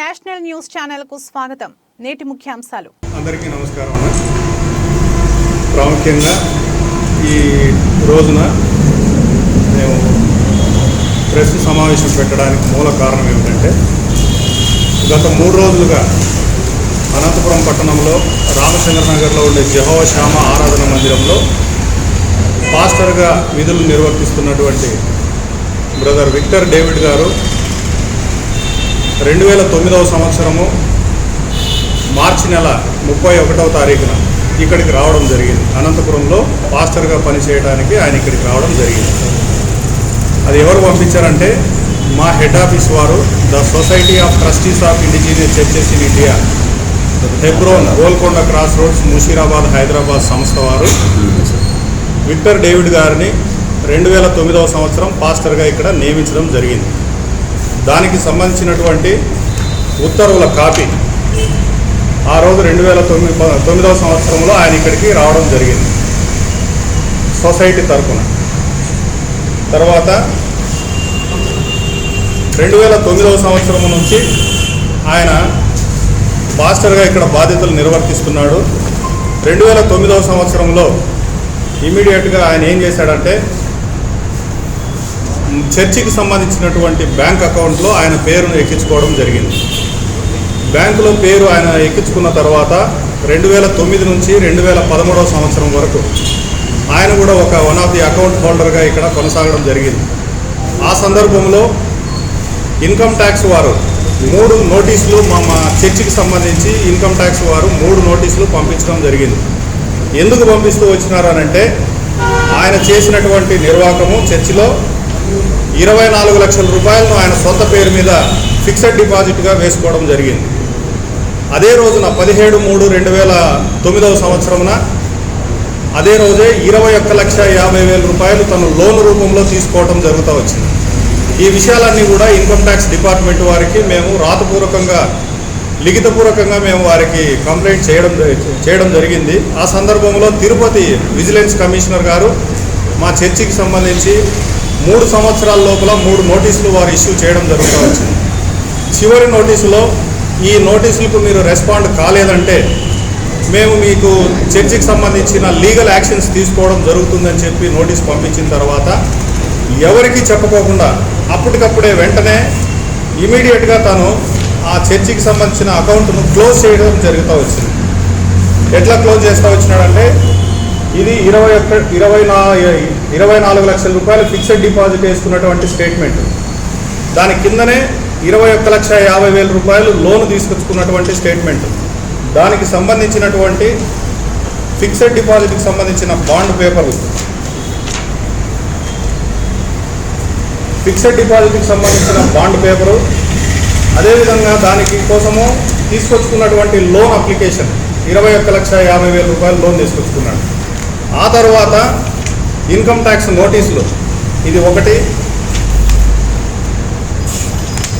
National news ఛానల్కు స్వాగతం. నేటి ముఖ్యాంశాలు. అందరికీ నమస్కారం ప్రాముఖ్యంగా ఈ రోజున మేము ప్రెస్ సమావేశం పెట్టడానికి మూల కారణం ఏమిటంటే గత మూడు రోజులుగా అనంతపురం పట్టణంలో రామచంద్ర నగర్లో ఉండే జహోవ శ్యామ ఆరాధన మందిరంలో పాస్టర్గా విధులు నిర్వర్తిస్తున్నటువంటి బ్రదర్ విక్టర్ డేవిడ్ గారు రెండు వేల తొమ్మిదవ సంవత్సరము మార్చి నెల ముప్పై ఒకటవ తారీఖున ఇక్కడికి రావడం జరిగింది. అనంతపురంలో పాస్టర్గా పనిచేయడానికి ఆయన ఇక్కడికి రావడం జరిగింది. అది ఎవరు పంపించారంటే మా హెడ్ ఆఫీస్ వారు the society of trustees of indigenous churches in India Hebron Golconda cross roads Musheerabad Hyderabad సంస్థ వారు విక్టర్ డేవిడ్ గారిని రెండు వేల తొమ్మిదవ సంవత్సరం పాస్టర్గా ఇక్కడ నియమించడం జరిగింది. దానికి సంబంధించినటువంటి ఉత్తర్వుల కాపీ ఆ రోజు రెండు వేల తొమ్మిది తొమ్మిదవ సంవత్సరంలో ఆయన ఇక్కడికి రావడం జరిగింది. సొసైటీ తరఫున తర్వాత రెండు వేల తొమ్మిదవ సంవత్సరం నుంచి ఆయన మాస్టర్గా ఇక్కడ బాధ్యతలు నిర్వర్తిస్తున్నాడు. రెండు వేల తొమ్మిదవ సంవత్సరంలో ఇమీడియట్గా ఆయన ఏం చేశాడంటే చర్చికి సంబంధించినటువంటి బ్యాంక్ అకౌంట్లో ఆయన పేరును ఎక్కించుకోవడం జరిగింది. బ్యాంకులో పేరు ఆయన ఎక్కించుకున్న తర్వాత రెండు వేల తొమ్మిది నుంచి రెండు వేల పదమూడవ సంవత్సరం వరకు ఆయన కూడా ఒక వన్ ఆఫ్ ది అకౌంట్ హోల్డర్గా ఇక్కడ కొనసాగడం జరిగింది. ఆ సందర్భంలో ఇన్కమ్ ట్యాక్స్ వారు మూడు నోటీసులు మా మా చర్చికి సంబంధించి ఇన్కమ్ ట్యాక్స్ వారు మూడు నోటీసులు పంపించడం జరిగింది. ఎందుకు పంపిస్తూ వచ్చినారు అంటే ఆయన చేసినటువంటి నిర్వాహకము చర్చిలో ఇరవై నాలుగు లక్షల రూపాయలను ఆయన సొంత పేరు మీద ఫిక్స్డ్ డిపాజిట్గా వేసుకోవడం జరిగింది. అదే రోజున పదిహేడు మూడు రెండు వేల తొమ్మిదవ సంవత్సరమున అదే రోజే ఇరవై ఒక్క లక్ష యాభై వేల రూపాయలు తను లోన్ రూపంలో తీసుకోవడం జరుగుతూ వచ్చింది. ఈ విషయాలన్నీ కూడా ఇన్కమ్ ట్యాక్స్ డిపార్ట్మెంట్ వారికి మేము రాతపూర్వకంగా లిఖితపూర్వకంగా మేము వారికి కంప్లైంట్ చేయడం చేయడం జరిగింది. ఆ సందర్భంలో తిరుపతి విజిలెన్స్ కమిషనర్ గారు మా చర్చికి సంబంధించి మూడు సంవత్సరాల లోపల మూడు నోటీసులు వారు ఇష్యూ చేయడం జరుగుతూ వచ్చింది. చివరి నోటీసులో ఈ నోటీసులకు మీరు రెస్పాండ్ కాలేదంటే మేము మీకు చర్చికి సంబంధించిన లీగల్ యాక్షన్స్ తీసుకోవడం జరుగుతుందని చెప్పి నోటీస్ పంపించిన తర్వాత ఎవరికి చెప్పకోకుండా అప్పటికప్పుడే వెంటనే ఇమీడియట్గా తను ఆ చర్చికి సంబంధించిన అకౌంట్ను క్లోజ్ చేయడం జరుగుతూ వచ్చింది. ఎట్లా క్లోజ్ చేస్తూ వచ్చినాడంటే ఇది ఇరవై ఒక్క ఇరవై నా ఇరవై నాలుగు లక్షల రూపాయలు ఫిక్స్డ్ డిపాజిట్ వేసుకున్నటువంటి స్టేట్మెంట్. దాని కిందనే ఇరవై ఒక్క లక్ష యాభై వేల రూపాయలు లోన్ తీసుకొచ్చుకున్నటువంటి స్టేట్మెంట్. దానికి సంబంధించినటువంటి ఫిక్స్డ్ డిపాజిట్కి సంబంధించిన బాండ్ పేపర్లు ఫిక్స్డ్ డిపాజిట్కి సంబంధించిన బాండ్ పేపరు. అదేవిధంగా దానికి కోసము తీసుకొచ్చుకున్నటువంటి లోన్ అప్లికేషన్. ఇరవై ఒక్క లక్ష యాభై వేల రూపాయలు లోన్ తీసుకొచ్చుకున్నాడు. ఆ తర్వాత ఇన్కమ్ ట్యాక్స్ నోటీసులు. ఇది ఒకటి.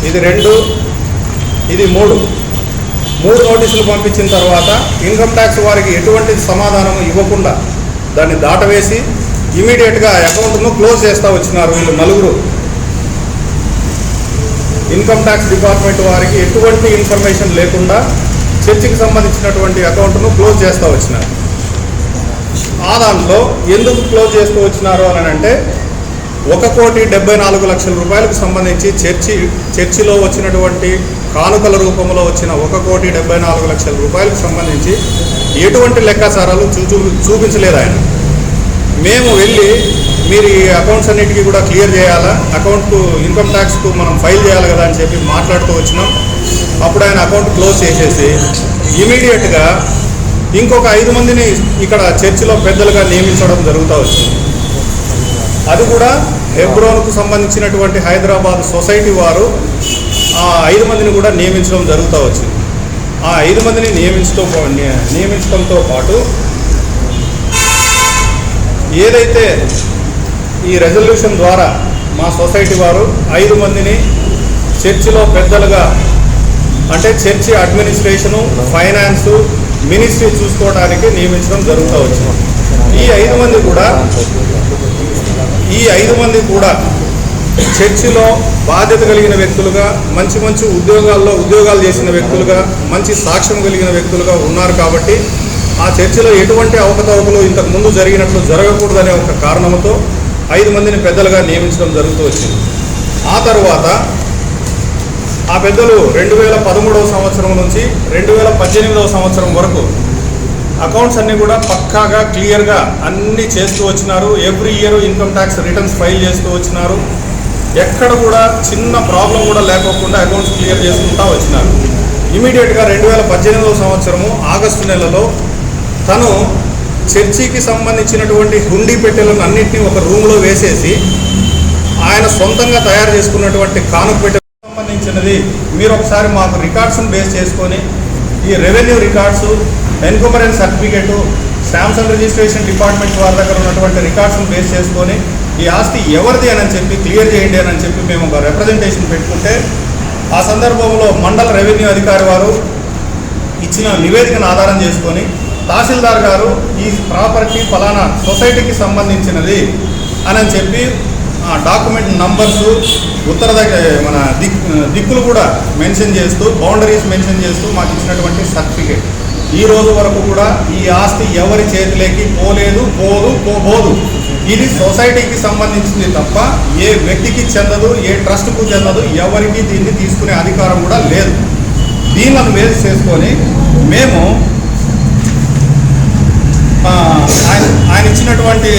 ఇది రెండు. ఇది మూడు. మూడు నోటీసులు పంపించిన తర్వాత ఇన్కమ్ ట్యాక్స్ వారికి ఎటువంటి సమాధానం ఇవ్వకుండా దాన్ని దాటవేసి ఇమీడియట్గా అకౌంట్ను క్లోజ్ చేస్తూ వచ్చినారు వీళ్ళు నలుగురు. ఇన్కమ్ ట్యాక్స్ డిపార్ట్మెంట్ వారికి ఎటువంటి ఇన్ఫర్మేషన్ లేకుండా చర్చికి సంబంధించినటువంటి అకౌంట్ను క్లోజ్ చేస్తూ వచ్చినారు. ఆ దాంట్లో ఎందుకు క్లోజ్ చేస్తూ వచ్చినారు అని అంటే ఒక కోటి డెబ్బై నాలుగు లక్షల రూపాయలకు సంబంధించి చర్చి చర్చిలో వచ్చినటువంటి కానుకల రూపంలో వచ్చిన ఒక కోటి డెబ్బై నాలుగు లక్షల రూపాయలకు సంబంధించి ఎటువంటి లెక్కాచారాలు చూ చూపించలేదు ఆయన. మేము వెళ్ళి మీరు ఈ అకౌంట్స్ అన్నిటికీ కూడా క్లియర్ చేయాలా? అకౌంట్కు ఇన్కమ్ ట్యాక్స్కు మనం ఫైల్ చేయాలి కదా అని చెప్పి మాట్లాడుతూ వచ్చినాం. అప్పుడు ఆయన అకౌంట్ క్లోజ్ చేసేసి ఇమీడియట్గా ఇంకొక ఐదు మందిని ఇక్కడ చర్చిలో పెద్దలుగా నియమించడం జరుగుతూ వచ్చింది. అది కూడా హెబ్రోన్కు సంబంధించినటువంటి హైదరాబాద్ సొసైటీ వారు ఆ ఐదు మందిని కూడా నియమించడం జరుగుతూ వచ్చింది. ఆ ఐదు మందిని నియమించడం నియమించడంతో పాటు ఏదైతే ఈ రెజల్యూషన్ ద్వారా మా సొసైటీ వారు ఐదు మందిని చర్చిలో పెద్దలుగా అంటే చర్చి అడ్మినిస్ట్రేషను ఫైనాన్సు మినిస్ట్రీ చూసుకోవడానికి నియమించడం జరుగుతూ వచ్చింది ఈ ఐదు మంది కూడా ఈ ఐదు మంది కూడా చర్చిలో బాధ్యత కలిగిన వ్యక్తులుగా మంచి మంచి ఉద్యోగాల్లో ఉద్యోగాలు చేసిన వ్యక్తులుగా మంచి సాక్ష్యం కలిగిన వ్యక్తులుగా ఉన్నారు కాబట్టి ఆ చర్చిలో ఎటువంటి అవకతవకలు ఇంతకు ముందు జరిగినట్లు జరగకూడదనే ఒక కారణంతో ఐదు మందిని పెద్దలుగా నియమించడం జరుగుతూ వచ్చింది. ఆ తర్వాత ఆ పెద్దలు రెండు వేల పదమూడవ సంవత్సరం నుంచి రెండు వేల పద్దెనిమిదవ సంవత్సరం వరకు అకౌంట్స్ అన్నీ కూడా పక్కాగా క్లియర్గా అన్నీ చేస్తూ వచ్చినారు. Every year income tax returns file చేస్తూ వచ్చినారు. ఎక్కడ కూడా చిన్న ప్రాబ్లం కూడా లేకోకుండా అకౌంట్స్ క్లియర్ చేసుకుంటా వచ్చినారు. ఇమీడియట్గా రెండు వేల పద్దెనిమిదవ సంవత్సరము ఆగస్టు నెలలో తను చర్చికి సంబంధించినటువంటి హుండీ పెట్టెలను అన్నింటినీ ఒక రూమ్లో వేసేసి ఆయన సొంతంగా తయారు చేసుకున్నటువంటి కానుక సంబంధించినది మీరు ఒకసారి మాకు రికార్డ్స్ని బేస్ చేసుకొని ఈ revenue records encumbrance certificate stamps and registration department వారి దగ్గర ఉన్నటువంటి రికార్డ్స్ని బేస్ చేసుకొని ఈ ఆస్తి ఎవరిది అని చెప్పి క్లియర్ చేయండి అని చెప్పి మేము ఒక రిప్రజెంటేషన్ పెట్టుకుంటే ఆ సందర్భంలో మండల రెవెన్యూ అధికారి వారు ఇచ్చిన నివేదికను ఆధారం చేసుకొని తహసీల్దార్ గారు ఈ ప్రాపర్టీ ఫలానా సొసైటీకి సంబంధించినది అని చెప్పి ఆ డాక్యుమెంట్ నంబర్స్ ఉత్తర దగ్గర మన దిక్ దిక్కులు కూడా మెన్షన్ చేస్తూ బౌండరీస్ మెన్షన్ చేస్తూ మాకు ఇచ్చినటువంటి సర్టిఫికేట్. ఈ రోజు వరకు కూడా ఈ ఆస్తి ఎవరి చేతిలోకి పోలేదు పోదు పోబోదు. ఇది సొసైటీకి సంబంధించింది తప్ప ఏ వ్యక్తికి చెందదు ఏ ట్రస్ట్కు చెందదు ఎవరికి దీన్ని తీసుకునే అధికారం కూడా లేదు. దీనిలను బేస్ చేసుకొని మేము ఆయన ఆయన ఇచ్చినటువంటి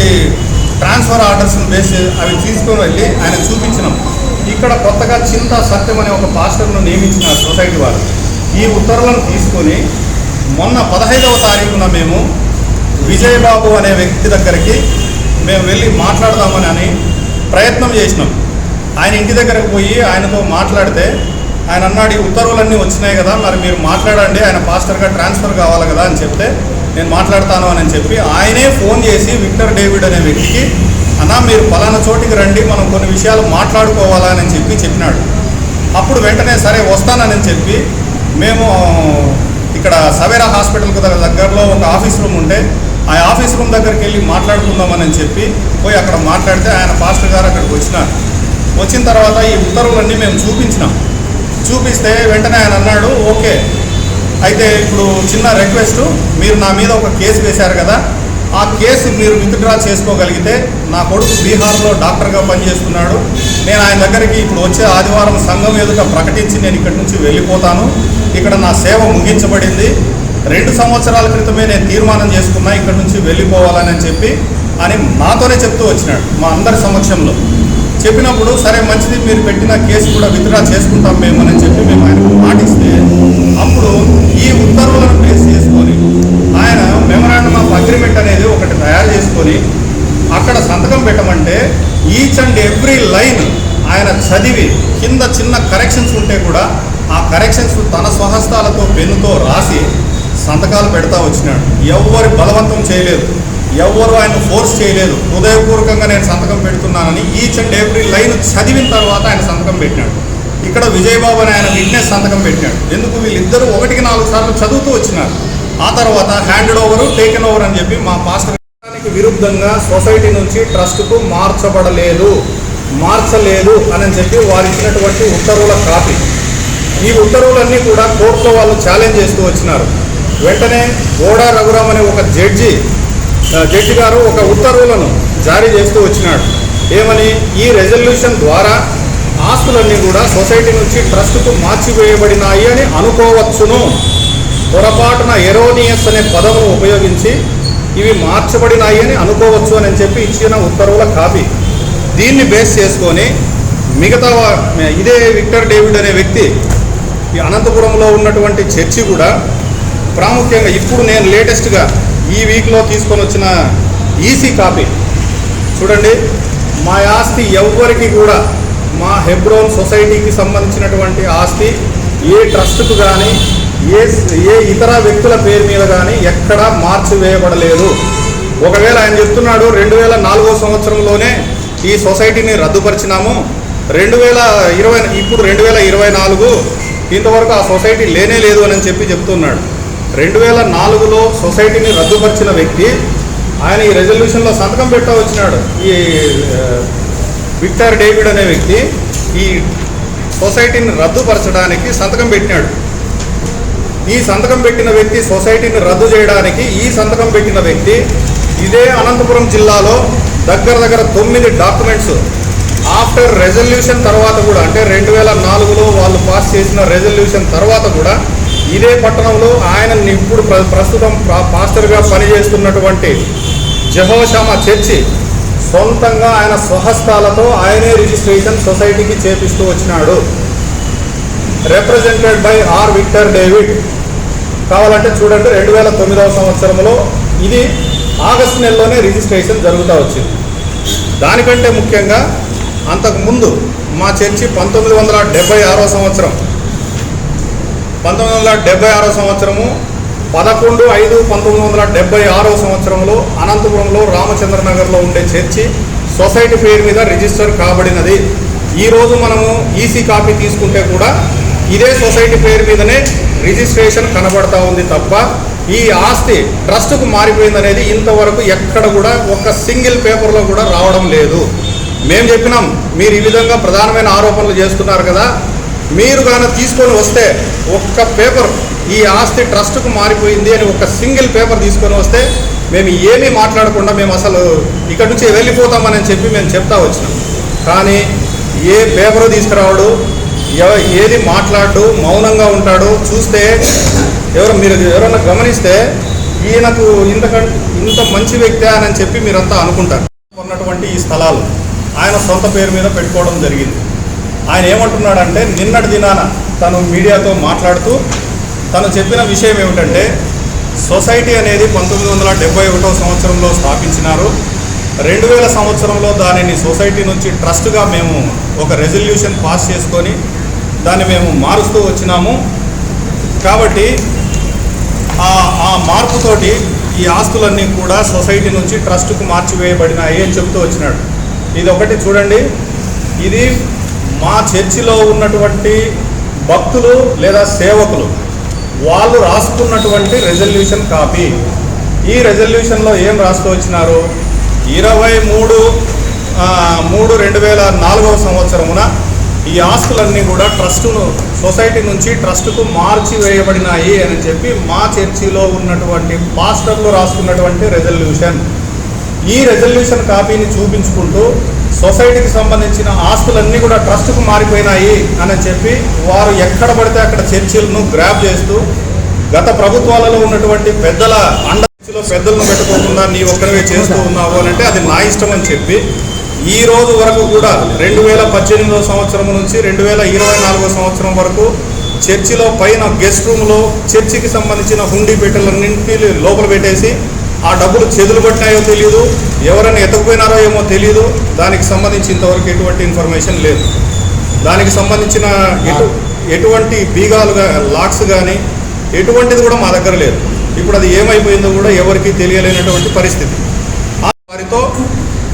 ట్రాన్స్ఫర్ ఆర్డర్స్ని బేస్ అవి తీసుకొని వెళ్ళి ఆయన చూపించినాం. ఇక్కడ కొత్తగా చింత సత్యం అనే ఒక పాస్టర్ను నియమించిన సొసైటీ వారు. ఈ ఉత్తర్వులను తీసుకొని మొన్న పదహైదవ తారీఖున మేము విజయబాబు అనే వ్యక్తి దగ్గరికి మేము వెళ్ళి మాట్లాడదామని అని ప్రయత్నం చేసినాం. ఆయన ఇంటి దగ్గరకు పోయి ఆయనతో మాట్లాడితే ఆయన అన్నాడు ఈ ఉత్తర్వులన్నీ వచ్చినాయి కదా మరి మీరు మాట్లాడండి ఆయన పాస్టర్గా ట్రాన్స్ఫర్ కావాలి కదా అని చెప్తే నేను మాట్లాడతాను అని చెప్పి ఆయనే ఫోన్ చేసి విక్టర్ డేవిడ్ అనే వ్యక్తికి అన్నా మీరు పలానా చోటికి రండి మనం కొన్ని విషయాలు మాట్లాడుకోవాలని చెప్పి చెప్పినాడు. అప్పుడు వెంటనే సరే వస్తానని చెప్పి మేము ఇక్కడ సవేరా హాస్పిటల్కి దగ్గరలో ఒక ఆఫీస్ రూమ్ ఉంటే ఆ ఆఫీస్ రూమ్ దగ్గరికి వెళ్ళి మాట్లాడుకుందామని చెప్పి పోయి అక్కడ మాట్లాడితే ఆయన పాస్టర్ గారు అక్కడికి వచ్చినారు. వచ్చిన తర్వాత ఈ ఉత్తర్వులన్నీ మేము చూపించినాం. చూపిస్తే వెంటనే ఆయన అన్నాడు ఓకే అయితే ఇప్పుడు చిన్న రిక్వెస్ట్ మీరు నా మీద ఒక కేసు వేశారు కదా ఆ కేసు మీరు విత్డ్రా చేసుకోగలిగితే నా కొడుకు బీహార్లో డాక్టర్గా పనిచేస్తున్నాడు. నేను ఆయన దగ్గరికి ఇప్పుడు వచ్చే ఆదివారం సంఘం ఎదుట ప్రకటించి నేను ఇక్కడి నుంచి వెళ్ళిపోతాను. ఇక్కడ నా సేవ ముగించబడింది. రెండు సంవత్సరాల క్రితమే నేను తీర్మానం చేసుకున్నా ఇక్కడి నుంచి వెళ్ళిపోవాలని చెప్పి అని నాతోనే చెప్తూ వచ్చినాడు మా అందరి సమక్షంలో. చెప్పినప్పుడు సరే మంచిది మీరు పెట్టిన కేసు కూడా విత్డ్రా చేసుకుంటాం మేము అని చెప్పి మేము ఆయనకు మాట బేస్ చేసుకొని ఆయన మెమరాండం ఆఫ్ అగ్రిమెంట్ అనేది ఒకటి తయారు చేసుకొని అక్కడ సంతకం పెట్టమంటే ఈచ్ అండ్ ఎవ్రీ లైన్ ఆయన చదివి కింద చిన్న కరెక్షన్స్ ఉంటే కూడా ఆ కరెక్షన్స్ తన స్వహస్తాలతో పెన్నుతో రాసి సంతకాలు పెడతా వచ్చినాడు. ఎవరు బలవంతం చేయలేదు. ఎవ్వరు ఆయన ఫోర్స్ చేయలేదు. హృదయపూర్వకంగా నేను సంతకం పెడుతున్నానని ఈచ్ అండ్ ఎవ్రీ లైన్ చదివిన తర్వాత ఆయన సంతకం పెట్టినాడు. ఇక్కడ విజయబాబు అని ఆయన విట్నెస్ సంతకం పెట్టాడు ఎందుకు వీళ్ళిద్దరూ ఒకటికి నాలుగు సార్లు చదువుతూ వచ్చినారు. ఆ తర్వాత హ్యాండెడ్ ఓవర్ టేకెన్ ఓవర్ అని చెప్పి మా పాస్టర్ విరుద్ధంగా సొసైటీ నుంచి ట్రస్ట్కు మార్చబడలేదు. మార్చలేదు అని చెప్పి వారు ఇచ్చినటువంటి ఉత్తర్వుల కాపీ. ఈ ఉత్తర్వులన్నీ కూడా కోర్టులో వాళ్ళు ఛాలెంజ్ చేస్తూ వచ్చినారు. వెంటనే ఓడా రఘురామ్ అనే ఒక జడ్జి జడ్జి గారు ఒక ఉత్తర్వులను జారీ చేస్తూ వచ్చినాడు. ఏమని? ఈ రెజల్యూషన్ ద్వారా ఆస్తులన్నీ కూడా సొసైటీ నుంచి ట్రస్ట్కు మార్చివేయబడినాయి అని అనుకోవచ్చును. పొరపాటున ఎరోనియస్ అనే పదమును ఉపయోగించి ఇవి మార్చబడినాయి అని అనుకోవచ్చు అని చెప్పి ఇచ్చిన ఉత్తర్వుల కాపీ. దీన్ని బేస్ చేసుకొని మిగతా ఇదే విక్టర్ డేవిడ్ అనే వ్యక్తి ఈ అనంతపురంలో ఉన్నటువంటి చర్చి కూడా ప్రాముఖ్యంగా ఇప్పుడు నేను లేటెస్ట్గా ఈ వీక్లో తీసుకొని వచ్చిన ఈసీ కాపీ. చూడండి మా ఆస్తి ఎవ్వరికి కూడా మా హెబ్రోన్ సొసైటీకి సంబంధించినటువంటి ఆస్తి ఏ ట్రస్ట్కు కానీ ఏ ఏ ఇతర వ్యక్తుల పేరు మీద కానీ ఎక్కడా మార్చివేయబడలేదు ఒకవేళ ఆయన చెప్తున్నాడు రెండు వేల నాలుగో సంవత్సరంలోనే ఈ సొసైటీని రద్దుపరిచినాము. రెండు వేల ఇరవై ఇప్పుడు రెండు వేల ఇరవై నాలుగు ఇంతవరకు ఆ సొసైటీ లేనే లేదు అని చెప్పి చెప్తున్నాడు. రెండు వేల నాలుగులో సొసైటీని రద్దుపరిచిన వ్యక్తి ఆయన ఈ రెజల్యూషన్లో సంతకం పెట్ట వచ్చినాడు ఈ విక్టర్ డేవిడ్ అనే వ్యక్తి ఈ సొసైటీని రద్దుపరచడానికి సంతకం పెట్టినాడు. ఈ సంతకం పెట్టిన వ్యక్తి సొసైటీని రద్దు చేయడానికి ఈ సంతకం పెట్టిన వ్యక్తి ఇదే అనంతపురం జిల్లాలో దగ్గర దగ్గర తొమ్మిది డాక్యుమెంట్స్ ఆఫ్టర్ రెజల్యూషన్ తర్వాత కూడా అంటే రెండు వేల నాలుగులో వాళ్ళు పాస్ చేసిన రెజల్యూషన్ తర్వాత కూడా ఇదే పట్టణంలో ఆయన ఇప్పుడు ప్ర- ప్రస్తుతం పాస్టర్గా పనిచేస్తున్నటువంటి జహోషామా చర్చి సొంతంగా ఆయన స్వహస్తాలతో ఆయనే రిజిస్ట్రేషన్ సొసైటీకి చేపిస్తూ వచ్చినాడు. Represented by R Victor David కావాలంటే చూడండి రెండు వేల తొమ్మిదవ సంవత్సరంలో ఇది ఆగస్టు నెలలోనే రిజిస్ట్రేషన్ జరుగుతూ వచ్చింది. దానికంటే ముఖ్యంగా అంతకుముందు మా చర్చి పంతొమ్మిది వందల డెబ్బై ఆరో సంవత్సరం. పంతొమ్మిది వందల డెబ్బై ఆరో సంవత్సరము పదకొండు ఐదు పంతొమ్మిది వందల డెబ్బై ఆరో సంవత్సరంలో అనంతపురంలో రామచంద్రనగర్లో ఉండే చర్చి సొసైటీ పేరు మీద రిజిస్టర్ కాబడినది. ఈరోజు మనము ఈసీ కాపీ తీసుకుంటే కూడా ఇదే సొసైటీ పేరు మీదనే రిజిస్ట్రేషన్ కనబడతా ఉంది తప్ప ఈ ఆస్తి ట్రస్ట్కు మారిపోయిందనేది ఇంతవరకు ఎక్కడ కూడా ఒక సింగిల్ పేపర్లో కూడా రావడం లేదు. మేము చెప్పినాం మీరు ఈ విధంగా ప్రధానమైన ఆరోపణలు చేస్తున్నారు కదా మీరు కానీ తీసుకొని వస్తే ఒక్క పేపర్ ఈ ఆస్తి ట్రస్ట్కు మారిపోయింది అని ఒక సింగిల్ పేపర్ తీసుకొని వస్తే మేము ఏమీ మాట్లాడకుండా మేము అసలు ఇక్కడ నుంచి వెళ్ళిపోతామని చెప్పి మేము చెప్తా వచ్చినాం. కానీ ఏ పేపరు తీసుకురావడు ఎవ- ఏది మాట్లాడు మౌనంగా ఉంటాడు చూస్తే ఎవరు మీరు ఎవరన్నా గమనిస్తే ఈయనకు ఇంతకంటే ఇంత మంచి వ్యక్తి అని చెప్పి మీరంతా అనుకుంటారు. ఉన్నటువంటి ఈ స్థలాలు ఆయన సొంత పేరు మీద పెట్టుకోవడం జరిగింది. ఆయన ఏమంటున్నాడంటే నిన్నటి దినాన తను మీడియాతో మాట్లాడుతూ తను చెప్పిన విషయం ఏమిటంటే సొసైటీ అనేది పంతొమ్మిది వందల డెబ్బై ఒకటో సంవత్సరంలో స్థాపించినారు. రెండు వేల సంవత్సరంలో దానిని సొసైటీ నుంచి ట్రస్ట్గా మేము ఒక రెజల్యూషన్ పాస్ చేసుకొని దాన్ని మేము మారుస్తూ వచ్చినాము. కాబట్టి ఆ ఆ మార్పుతోటి ఈ ఆస్తులన్నీ కూడా సొసైటీ నుంచి ట్రస్ట్కు మార్చివేయబడినాయి అని చెబుతూ వచ్చినాడు. ఇది ఒకటి చూడండి. ఇది మా చర్చిలో ఉన్నటువంటి భక్తులు లేదా సేవకులు వాళ్ళు రాసుకున్నటువంటి రెజల్యూషన్ కాపీ ఈ రెజల్యూషన్లో ఏం రాస్తూ వచ్చినారు ఇరవై మూడు మూడు రెండు వేల నాలుగవ సంవత్సరమున ఈ ఆస్తులన్నీ కూడా ట్రస్టును సొసైటీ నుంచి ట్రస్టుకు మార్చి వేయబడినాయి అని చెప్పి మా చర్చిలో ఉన్నటువంటి పాస్టర్లు రాసుకున్నటువంటి రెజల్యూషన్ ఈ రెజల్యూషన్ కాపీని చూపించుకుంటూ సొసైటీకి సంబంధించిన ఆస్తులన్నీ కూడా ట్రస్ట్కు మారిపోయినాయి అని చెప్పి వారు ఎక్కడ పడితే అక్కడ చర్చిలను గ్రాప్ చేస్తూ గత ప్రభుత్వాలలో ఉన్నటువంటి పెద్దల అండ పెద్దలను పెట్టుకోకుండా నీ ఒక్కరివే చేస్తూ ఉన్నావు అని అంటే అది నా ఇష్టం అని చెప్పి ఈ రోజు వరకు కూడా రెండు వేల పద్దెనిమిదో సంవత్సరం నుంచి రెండు వేల ఇరవై నాలుగో సంవత్సరం వరకు చర్చిలో పైన గెస్ట్ రూమ్లో చర్చికి సంబంధించిన హుండీ పెట్టెలన్నింటినీ లోపల పెట్టేసి ఆ డబ్బులు చేతులు పట్టినాయో తెలియదు ఎవరైనా ఎత్తకపోయినారో ఏమో తెలియదు దానికి సంబంధించి ఇంతవరకు ఎటువంటి ఇన్ఫర్మేషన్ లేదు. దానికి సంబంధించిన ఎటు ఎటువంటి బీగాలు లాక్స్ కానీ ఎటువంటిది కూడా మా దగ్గర లేదు. ఇప్పుడు అది ఏమైపోయిందో కూడా ఎవరికీ తెలియలేనటువంటి పరిస్థితి. ఆ వారితో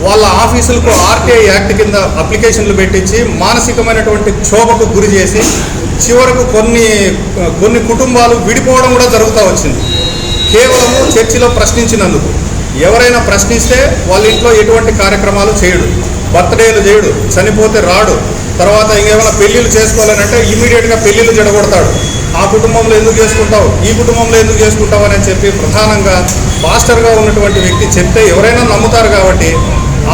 వాళ్ళ ఆఫీసులకు ఆర్టీఐ యాక్ట్ కింద అప్లికేషన్లు పెట్టించి మానసికమైనటువంటి క్షోభకు గురి చేసి చివరకు కొన్ని కొన్ని కుటుంబాలు విడిపోవడం కూడా జరుగుతూ వచ్చింది. కేవలము చర్చిలో ప్రశ్నించినందుకు. ఎవరైనా ప్రశ్నిస్తే వాళ్ళ ఇంట్లో ఎటువంటి కార్యక్రమాలు చేయడు. బర్త్డేలు చేయడు చనిపోతే రాడు తర్వాత ఇంకేమైనా పెళ్ళిళ్ళు చేసుకోవాలనంటే ఇమీడియట్గా పెళ్ళిళ్ళు జడగొడతాడు ఆ కుటుంబంలో ఎందుకు చేసుకుంటావు? ఈ కుటుంబంలో ఎందుకు చేసుకుంటావు? అని చెప్పి ప్రధానంగా పాస్టర్గా ఉన్నటువంటి వ్యక్తి చెప్తే ఎవరైనా నమ్ముతారు కాబట్టి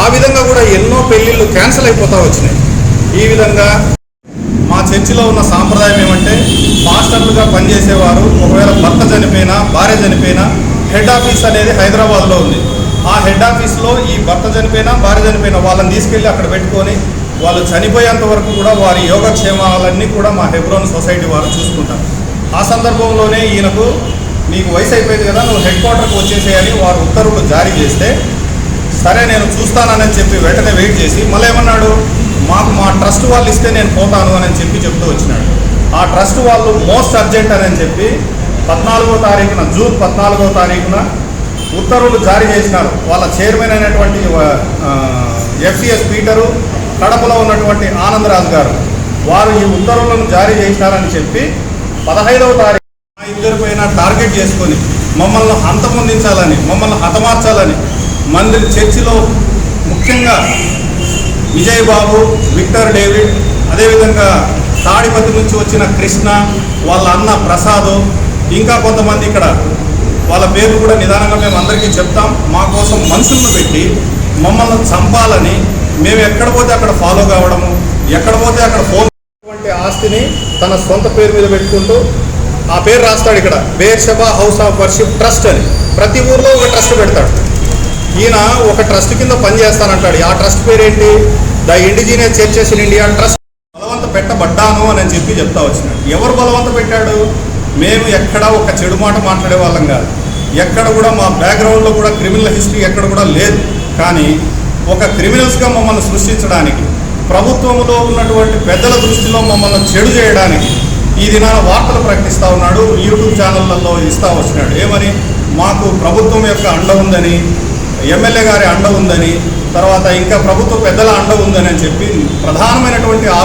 ఆ విధంగా కూడా ఎన్నో పెళ్ళిళ్ళు క్యాన్సిల్ అయిపోతా వచ్చినాయి. ఈ విధంగా మా చర్చిలో ఉన్న సాంప్రదాయం ఏమంటే మాస్టర్లుగా పనిచేసేవారు ఒకవేళ భర్త చనిపోయినా భార్య చనిపోయినా హెడ్ ఆఫీస్ అనేది హైదరాబాద్లో ఉంది. ఆ హెడ్ ఆఫీస్లో ఈ భర్త చనిపోయినా భార్య చనిపోయినా వాళ్ళని తీసుకెళ్ళి అక్కడ పెట్టుకొని వాళ్ళు చనిపోయేంత వరకు కూడా వారి యోగక్షేమాలన్నీ కూడా మా హెబ్రోన్ సొసైటీ వారు చూసుకుంటారు. ఆ సందర్భంలోనే ఈయనకు నీకు వయసు అయిపోయింది కదా నువ్వు హెడ్ క్వార్టర్కి వచ్చేసేయని వారు ఉత్తర్వులు జారీ చేస్తే సరే నేను చూస్తానని చెప్పి వెంటనే వెయిట్ చేసి మళ్ళీ ఏమన్నాడు? మాకు మా ట్రస్ట్ వాళ్ళు ఇస్తే నేను పోతాను అని చెప్పి చెప్తూ వచ్చినాడు. ఆ ట్రస్ట్ వాళ్ళు మోస్ట్ అర్జెంట్ అని చెప్పి పద్నాలుగో తారీఖున జూన్ పద్నాలుగో తారీఖున ఉత్తర్వులు జారీ చేసినారు. వాళ్ళ చైర్మన్ అయినటువంటి ఎఫ్సిఎస్ పీటరు కడపలో ఉన్నటువంటి ఆనందరాజు గారు వారు ఈ ఉత్తర్వులను జారీ చేసినారని చెప్పి పదహైదవ తారీఖు మా ఇద్దరి పైన టార్గెట్ చేసుకొని మమ్మల్ని అంతమొందించాలని మమ్మల్ని హతమార్చాలని మందిర్ చర్చిలో ముఖ్యంగా విజయ్ బాబు విక్టర్ డేవిడ్ అదేవిధంగా తాడిపతి నుంచి వచ్చిన కృష్ణ వాళ్ళ అన్న ప్రసాద్ ఇంకా కొంతమంది ఇక్కడ. వాళ్ళ పేర్లు కూడా నిదానంగా మేము అందరికీ చెప్తాం. మా కోసం మనుషులను పెట్టి మమ్మల్ని చంపాలని మేము ఎక్కడ పోతే అక్కడ ఫాలో కావడము ఎక్కడ పోతే అక్కడ ఫోన్ ఆస్తిని తన సొంత పేరు మీద పెట్టుకుంటూ ఆ పేరు రాస్తాడు ఇక్కడ. Beersheba house of worship trust అని. ప్రతి ఊర్లో ఒక ట్రస్ట్ పెడతాడు. ఈయన ఒక ట్రస్ట్ కింద పనిచేస్తానంటాడు ఆ ట్రస్ట్ పేరేంటి? The indigenous churches in India trust బలవంత పెట్టబడ్డాను అని చెప్పి చెప్తా వచ్చినాడు. ఎవరు బలవంత పెట్టాడు? మేము ఎక్కడ ఒక చెడు మాట మాట్లాడే వాళ్ళం కాదు. ఎక్కడ కూడా మా బ్యాక్గ్రౌండ్లో కూడా క్రిమినల్ హిస్టరీ ఎక్కడ కూడా లేదు. కానీ ఒక క్రిమినల్స్గా మమ్మల్ని సృష్టించడానికి ప్రభుత్వంలో ఉన్నటువంటి పెద్దల దృష్టిలో మమ్మల్ని చెడు చేయడానికి ఈ దినాన వార్తలు ప్రకటిస్తూ ఉన్నాడు. యూట్యూబ్ ఛానళ్ళలో ఇస్తా వచ్చినాడు. ఏమని? మాకు ప్రభుత్వం యొక్క అండ ఉందని ఎమ్మెల్యే గారి అండ ఉందని తర్వాత ఇంకా ప్రభుత్వ పెద్దల అండ ఉందని అని చెప్పి ప్రధానమైనటువంటి ఆ